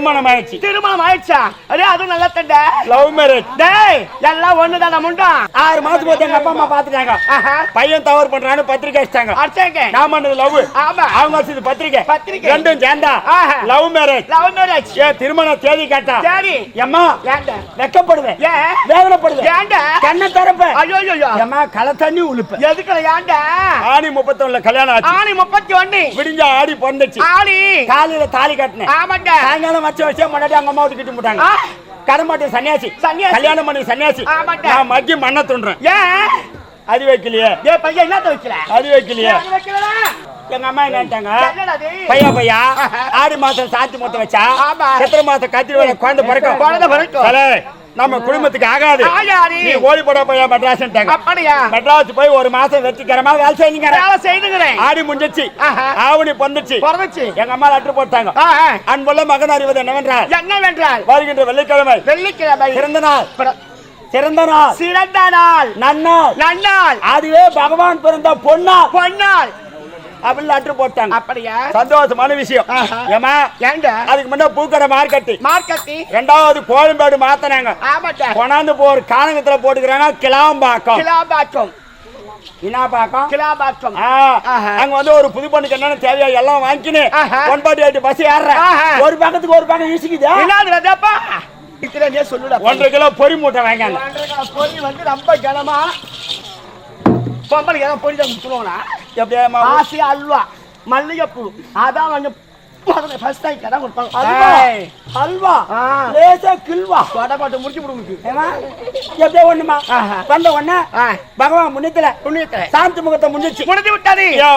திருமணம் ஆயிடுச்சு திருமணம் ஆயிடுச்சா அடே அதுவும் நல்லா தண்டை லவ் மேரேஜ் டேய் எல்லாம் ஒண்ணுதான முண்டம் ஆறு மாசத்துக்கு போது எங்க அப்பா அம்மா பாத்துட்டாங்க. பையன் தவறு பண்றான்னு பத்திரிக்கை அடிச்சிட்டாங்க. அடிச்சாங்க. நான் பண்ணது லவ் ஆமா. அவங்க வச்சது பத்திரிக்கை. பத்திரிக்கை. ரெண்டும் சேர்ந்தா. லவ் மேரேஜ் லவ் மேரேஜ் ஏன் திருமண தேதி கேட்டா? சரி எம்மா ஏன்டா வெக்கப்படுவேன். ஏன்? வேதனைப்படுவேன். ஏன்டா கண்ணை திறப்பேன். ஐயோ ஐயோ எம்மா களை தண்ணி உழுப்பேன் எதுக்குல ஏன்டா ஆணி முப்பத்தொன்னுல கல்யாணம் ஆச்சு. ஆணி முப்பத்தி ஒண்ணு விடிஞ்ச ஆடி பிறந்துச்சு. ஆணி. காலையில தாலி கட்டினேன். ஆமாண்டா. சாயங்காலம் வச்ச வச்சே முன்னாடி அவங்க அம்மா வீட்டுக்கு போட்டாங்க. கடமாட்டி சன்னியாசி. கல்யாணம் பண்ணி சன்னியாசி. நான் மக்கிய மண்ணை துண்டுறேன் ஏன் அது வைக்கலையே. ஏ பையன் என்னத்த வைக்கல? அது வைக்கலையே. எங்க அம்மா என்னட்டாங்க பையா பையா ஆடி மாசம் சாத்தி மொத்த வச்சா. சித்திரை மாசம் கத்திரி குழந்தை பிறக்கும்? குழந்தை பிறக்கும். நம்ம குடும்பத்துக்கு ஆகாது. நீ ஓடி போட பையா மெட்ராஸ்ன்ட்டாங்க. அப்படியா? மெட்ராஸ் போய் ஒரு மாசம் வெற்றிகரமா வேலை செய்யுங்க வேலை செய்துங்கிறேன் ஆடி முடிஞ்சிச்சு. ஆவணி பொந்துச்சு. பிறந்துச்சு எங்க அம்மா லெட்டர் போட்டாங்க. அன்புள்ள மகன் அறிவது என்னவென்றால் என்னவென்றால்? வருகின்ற வெள்ளிக்கிழமை. வெள்ளிக்கிழமை. சிறந்த நாள். சிறந்த நாள். சிறந்த நாள். நன்னாள். நன்னாள். அதுவே பகவான் பிறந்த பொன்னா பொன்னாள். அப்படின்னு லெட்டர் போட்டாங்க. அப்படியா? சந்தோஷமான விஷயம். ஏமா ஏண்டா? அதுக்கு முன்ன பூக்கடை மார்க்கெட்டு மார்க்கெட்டி ரெண்டாவது கோயம்பேடு மாத்தினாங்க. ஆமாட்டா கொண்டாந்து போர் காணகத்துல போட்டுக்கிறாங்க. கிளாம்பாக்கம். கிலாபாக்கம் என்ன பாக்கம் கிலாபாக்கம் ஆ, ஆஹா. அங்க வந்து ஒரு புது பொண்ணுக்கு என்னென்ன தேவையா எல்லாம் வாங்கிக்கினு ஆஹா. ஒன்பது எட்டு பஸ் ஏறுறேன். ஒரு பக்கத்துக்கு ஒரு பக்கம் நீ சொல்லுடா ஒன்றரை கிலோ பொறி மூட்டை வாங்கினாங்க பொறி வந்து ரொம்ப கனமா. பொம்பளை ஏதோ பொறி தான் எப்படியா ஆசி அல்வா மல்லிகைப்பூ அதான் வந்து ஃபர்ஸ்ட் டைம் கடை கொடுப்பாங்க அல்வா அல்வா. லேசா கில்வா முடிச்சு விடுங்க ஏமா எப்படியா ஒண்ணுமா. வந்த உடனே பகவான் முன்னத்துல சாந்தி முகத்தை முடிஞ்சிச்சு முடிஞ்சு விட்டாரு